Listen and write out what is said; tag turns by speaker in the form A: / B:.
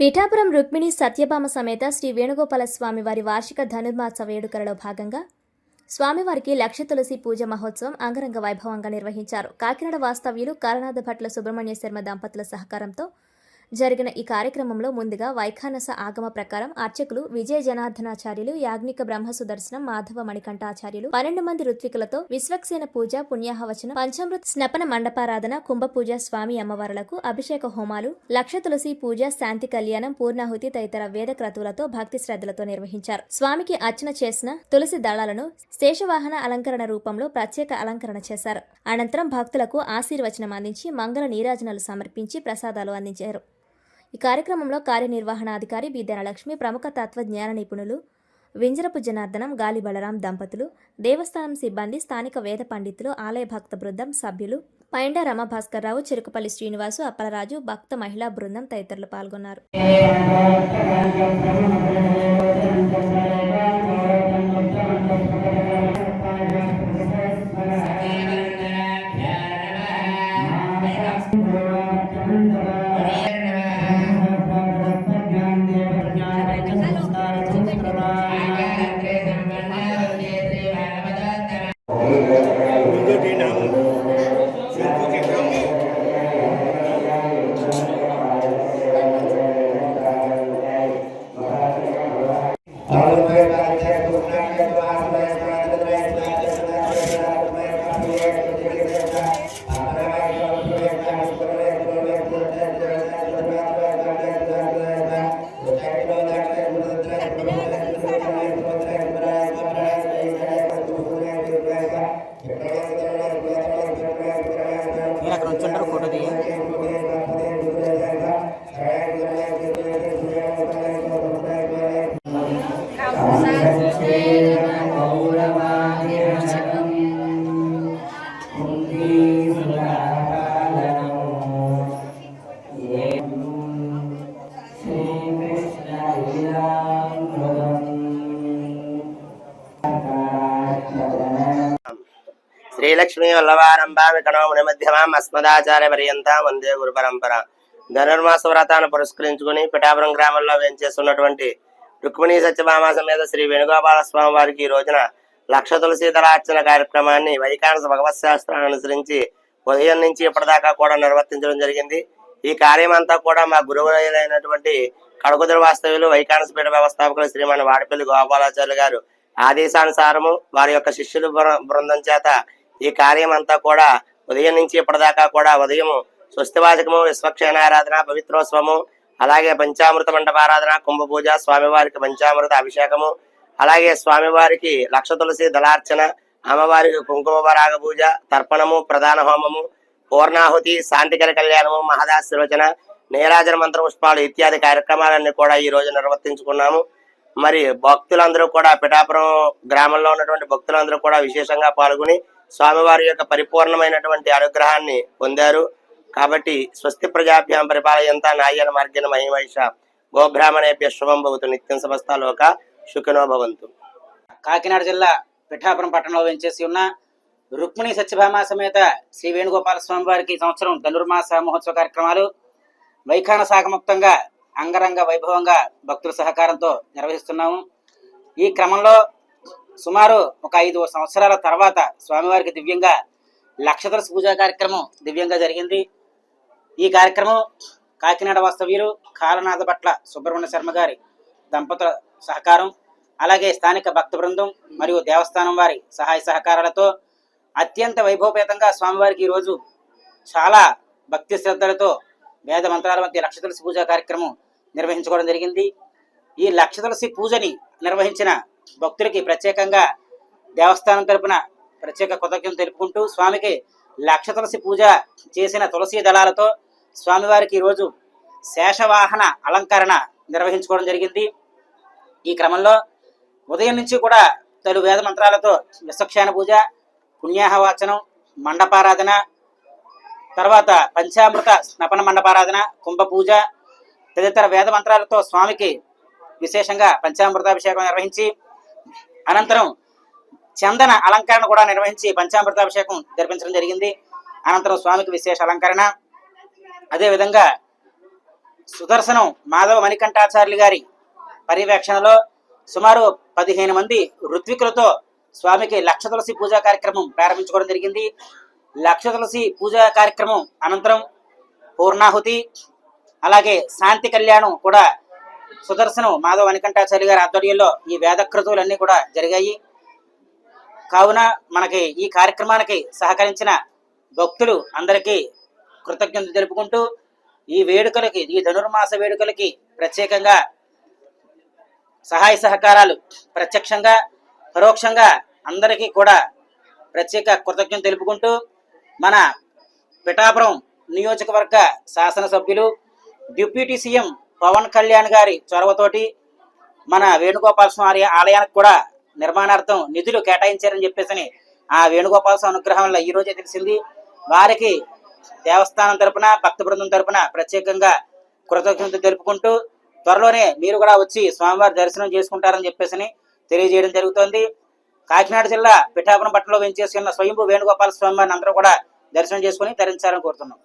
A: పీఠాపురం రుక్మిణి సత్యభామ సమేత శ్రీ వేణుగోపాల స్వామి వారి వార్షిక ధనుర్మాస వేడుకలలో భాగంగా స్వామివారికి లక్ష తులసి పూజ మహోత్సవం అంగరంగ వైభవంగా నిర్వహించారు. కాకినాడ వాస్తవ్యులు కారణాథ భట్ల సుబ్రహ్మణ్య శర్మ దంపతుల సహకారంతో జరిగిన ఈ కార్యక్రమంలో ముందుగా వైఖానస ఆగమ ప్రకారం అర్చకులు విజయ జనార్దనాచార్యులు యాజ్ఞిక బ్రహ్మ సుదర్శనం మాధవ మణికంఠాచార్యులు పన్నెండు మంది ఋత్వికులతో విశ్వక్సేన పూజ పుణ్యాహవచనం పంచామృత స్నపన మండపారాధన కుంభ పూజ స్వామి అమ్మవారులకు అభిషేక హోమాలు లక్ష తులసి పూజ శాంతి కళ్యాణం పూర్ణాహుతి తదితర వేద క్రతువులతో భక్తి శ్రద్ధలతో నిర్వహించారు. స్వామికి అర్చన చేసిన తులసి దళాలను శేషవాహన అలంకరణ రూపంలో ప్రత్యేక అలంకరణ చేశారు. అనంతరం భక్తులకు ఆశీర్వచనం అందించి మంగళ నీరాజనాలు సమర్పించి ప్రసాదాలు అందించారు. ఈ కార్యక్రమంలో కార్యనిర్వహణాధికారి బి ధనలక్ష్మి ప్రముఖ తత్వజ్ఞాన నిపుణులు వింజరపు జనార్దనం గాలి బలరాం దంపతులు దేవస్థానం సిబ్బంది స్థానిక వేద పండితులు ఆలయ భక్త బృందం సభ్యులు పైండ రమభాస్కర్రావు చెరుకుపల్లి శ్రీనివాసు అప్పలరాజు భక్త మహిళా బృందం తదితరులు పాల్గొన్నారు.
B: శ్రీలక్ష్మీ వల్లభారంభామి కణోముని మధ్యమాం అస్మదాచార్య పర్యంతం వందే గురు పరంపర. ధనుర్మాస వ్రతాన్ని పురస్కరించుకుని పిఠాపురం గ్రామంలో వేంచేస్తున్నటువంటి రుక్మిణీ సత్యభామ సమేత శ్రీ వేణుగోపాల స్వామి వారికి ఈ రోజున లక్ష తులసీతలార్చన కార్యక్రమాన్ని వైకానస భగవత్ శాస్త్రాన్ని అనుసరించి ఉదయం నుంచి ఇప్పటిదాకా కూడా నిర్వర్తించడం జరిగింది. ఈ కార్యం అంతా కూడా మా గురువులైనటువంటి కడుకుదురు వాస్తవ్యులు వైకానస వ్యవస్థాపకులు శ్రీమణి వాడిపల్లి గోపాలాచార్యులు గారు ఆదేశానుసారము వారి యొక్క శిష్యుల బృ- బృందం చేత ఈ కార్యం అంతా కూడా ఉదయం నుంచి ఇప్పటిదాకా కూడా ఉదయం స్వస్తివాచకము విశ్వక్షేణారాధన పవిత్రోత్సవము అలాగే పంచామృత మండపారాధన కుంభ పూజ స్వామివారికి పంచామృత అభిషేకము అలాగే స్వామివారికి లక్ష తులసి దళార్చన అమ్మవారికి కుంకుమ వరాగ పూజ తర్పణము ప్రధాన హోమము పూర్ణాహుతి శాంతికర కళ్యాణము మహదాశీర్వచన నీరాజన మంత్ర పుష్పాలు ఇత్యాది కార్యక్రమాలన్నీ కూడా ఈ రోజు నిర్వర్తించుకున్నాము. మరి భక్తులందరూ కూడా పిఠాపురం గ్రామంలో ఉన్నటువంటి భక్తులందరూ కూడా విశేషంగా పాల్గొని స్వామివారి యొక్క పరిపూర్ణమైనటువంటి అనుగ్రహాన్ని పొందారు. కాబట్టి స్వస్తి ప్రజాభ్యాం పరిపాలయంత నాయన మార్గన మహిమైష గోబ్రాహ్మణేభ్య శుభం భవతు. నిత్యం సమస్త లోక సుఖినో భవంతు.
C: కాకినాడ జిల్లా పిఠాపురం పట్టణంలో వెంచేసి ఉన్న రుక్మిణి సత్యభామ సమేత శ్రీ వేణుగోపాల స్వామి వారికి ఈ సంవత్సరం ధనుర్మాస మహోత్సవ కార్యక్రమాలు వైఖాన సాగముక్తంగా అంగరంగ వైభవంగా భక్తుల సహకారంతో నిర్వహిస్తున్నాము. ఈ క్రమంలో సుమారు ఒక ఐదు సంవత్సరాల తర్వాత స్వామివారికి దివ్యంగా లక్షదర్శ పూజా కార్యక్రమం దివ్యంగా జరిగింది. ఈ కార్యక్రమం కాకినాడ వాస్తవ్యులు కాలనాథ పట్ల సుబ్రహ్మణ్య శర్మ గారి దంపతుల సహకారం అలాగే స్థానిక భక్త బృందం మరియు దేవస్థానం వారి సహాయ సహకారాలతో అత్యంత వైభవపేతంగా స్వామివారికి ఈరోజు చాలా భక్తి శ్రద్ధలతో వేద మంత్రాల మధ్య లక్ష తులసి పూజా కార్యక్రమం నిర్వహించుకోవడం జరిగింది. ఈ లక్ష తులసి పూజని నిర్వహించిన భక్తులకి ప్రత్యేకంగా దేవస్థానం తరపున ప్రత్యేక కృతజ్ఞతలు తెలుపుకుంటూ స్వామికి లక్ష తులసి పూజ చేసిన తులసి దళాలతో స్వామివారికి ఈరోజు శేషవాహన అలంకరణ నిర్వహించుకోవడం జరిగింది. ఈ క్రమంలో ఉదయం నుంచి కూడా తలు వేద మంత్రాలతో విశ్వక్షాన పూజ పుణ్యాహవాచనం మండపారాధన తర్వాత పంచామృత స్నపన మండపారాధన కుంభ పూజ తదితర వేద మంత్రాలతో స్వామికి విశేషంగా పంచామృతాభిషేకం నిర్వహించి అనంతరం చందన అలంకరణ కూడా నిర్వహించి పంచామృతాభిషేకం జరిపించడం జరిగింది. అనంతరం స్వామికి విశేష అలంకరణ అదేవిధంగా సుదర్శనం మాధవ మణికంఠాచార్యులు గారి పర్యవేక్షణలో సుమారు పదిహేను మంది ఋత్వికులతో స్వామికి లక్ష తులసి పూజా కార్యక్రమం ప్రారంభించుకోవడం జరిగింది. లక్ష తులసి పూజా కార్యక్రమం అనంతరం పూర్ణాహుతి అలాగే శాంతి కళ్యాణం కూడా సుదర్శనం మాధవ మణికంఠాచార్య గారి ఆధ్వర్యంలో ఈ వేదకృతువులన్నీ కూడా జరిగాయి. కావున మనకి ఈ కార్యక్రమానికి సహకరించిన భక్తులు అందరికీ కృతజ్ఞతలు తెలుపుకుంటూ ఈ వేడుకలకి ఈ ధనుర్మాస వేడుకలకి ప్రత్యేకంగా సహాయ సహకారాలు ప్రత్యక్షంగా పరోక్షంగా అందరికీ కూడా ప్రత్యేక కృతజ్ఞతలు తెలుపుకుంటూ మన పిఠాపురం నియోజకవర్గ శాసనసభ్యులు డిప్యూటీ సీఎం పవన్ కళ్యాణ్ గారి చొరవతోటి మన వేణుగోపాల స్వామి ఆలయానికి కూడా నిర్మాణార్థం నిధులు కేటాయించారని చెప్పేసి ఆ వేణుగోపాల స్వామి అనుగ్రహంలో ఈరోజే తెలిసింది. వారికి దేవస్థానం తరపున భక్త బృందం తరపున ప్రత్యేకంగా కృతజ్ఞత తెలుపుకుంటూ త్వరలోనే మీరు కూడా వచ్చి స్వామివారి దర్శనం చేసుకుంటారని చెప్పేసి తెలియజేయడం జరుగుతోంది. కాకినాడ జిల్లా పిఠాపురం పట్టణంలో వెంచేసి ఉన్న స్వయంభూ వేణుగోపాల స్వామి వారిని అందరూ కూడా దర్శనం చేసుకుని తరించాలని కోరుతున్నాం.